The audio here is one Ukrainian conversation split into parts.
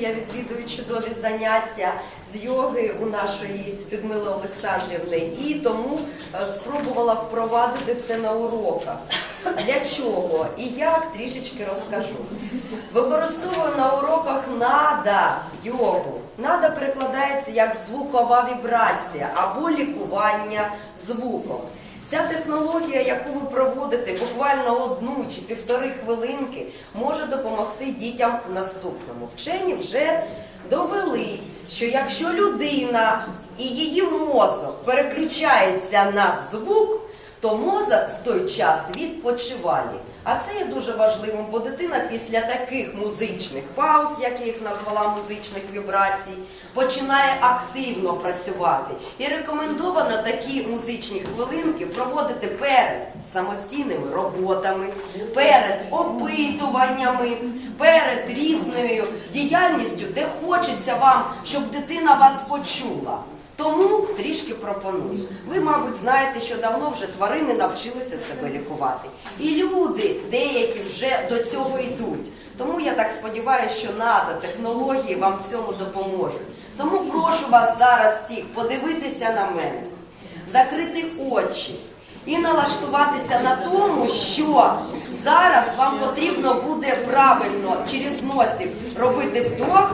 Я відвідую чудові заняття з йоги у нашої Людмили Олександрівни і тому е, спробувала впровадити це на уроках. Для чого і як трішечки розкажу. Використовую на уроках нада йогу. Нада перекладається як звукова вібрація або лікування звуком. Ця технологія, яку ви проводите буквально одну чи півтори хвилинки, може допомогти дітям в наступному. Вчені вже довели, що якщо людина і її мозок переключається на звук, то мозок в той час відпочиває. А це є дуже важливим, бо дитина після таких музичних пауз, як я їх назвала музичних вібрацій, починає активно працювати. І рекомендовано такі музичні хвилинки проводити перед самостійними роботами, перед опитуваннями, перед різною діяльністю, де хочеться вам, щоб дитина вас почула. Тому трішки пропоную. Ви, мабуть, знаєте, що давно вже тварини навчилися себе лікувати. І люди деякі вже до цього йдуть. Тому я так сподіваюся, що надо технології вам в цьому допоможуть. Тому прошу вас зараз всіх подивитися на мене, закрити очі і налаштуватися на тому, що зараз вам потрібно буде правильно через носик робити вдох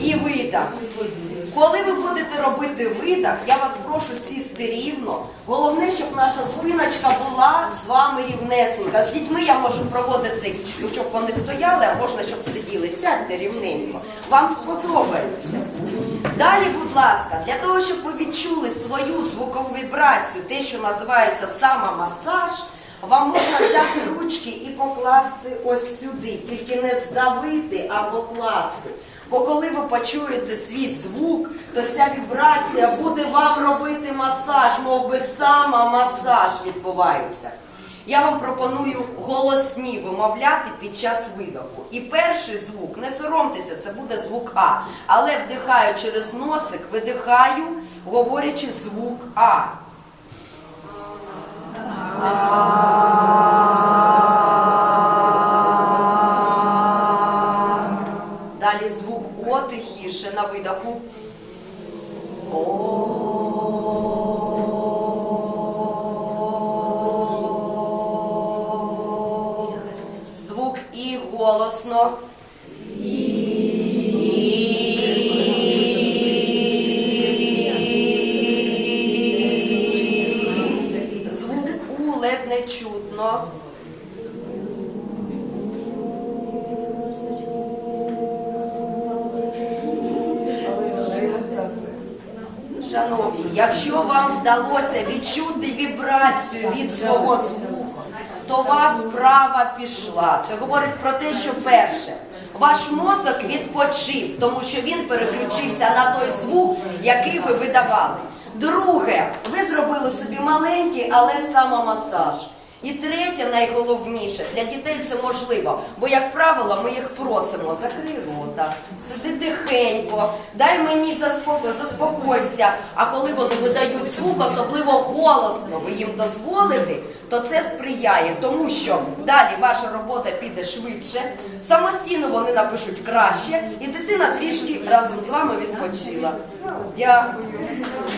і видах. Коли ви будете робити видах, я вас прошу сісти рівно. Головне, щоб наша спиночка була з вами рівнесенька. З дітьми я можу проводити, щоб вони стояли, а можна, щоб сиділи. Сядьте рівненько. Вам сподобається. Далі, будь ласка, для того, щоб ви відчули свою звукову вібрацію, те, що називається самомасаж, вам можна взяти ручки і покласти ось сюди. Тільки не здавити, а покласти. Бо коли ви почуєте свій звук, то ця вібрація буде вам робити масаж, мов би самомасаж відбувається. Я вам пропоную голосні вимовляти під час видоху. І перший звук, не соромтеся, це буде звук А. Але вдихаю через носик, видихаю, говорячи звук А. тихіше на видоху. Звук І голосно. Звук У ледь не чутно. Шановні, якщо вам вдалося відчути вібрацію від свого звуку, то вас справа пішла. Це говорить про те, що перше, ваш мозок відпочив, тому що він переключився на той звук, який ви видавали. Друге, ви зробили собі маленький, але самомасаж. І третє, найголовніше, для дітей це можливо, бо, як правило, ми їх просимо, закрий рота, сиди тихенько, дай мені заспокойся. А коли вони видають звук, особливо голосно, ви їм дозволите, то це сприяє, тому що далі ваша робота піде швидше, самостійно вони напишуть краще, і дитина трішки разом з вами відпочила. Дякую.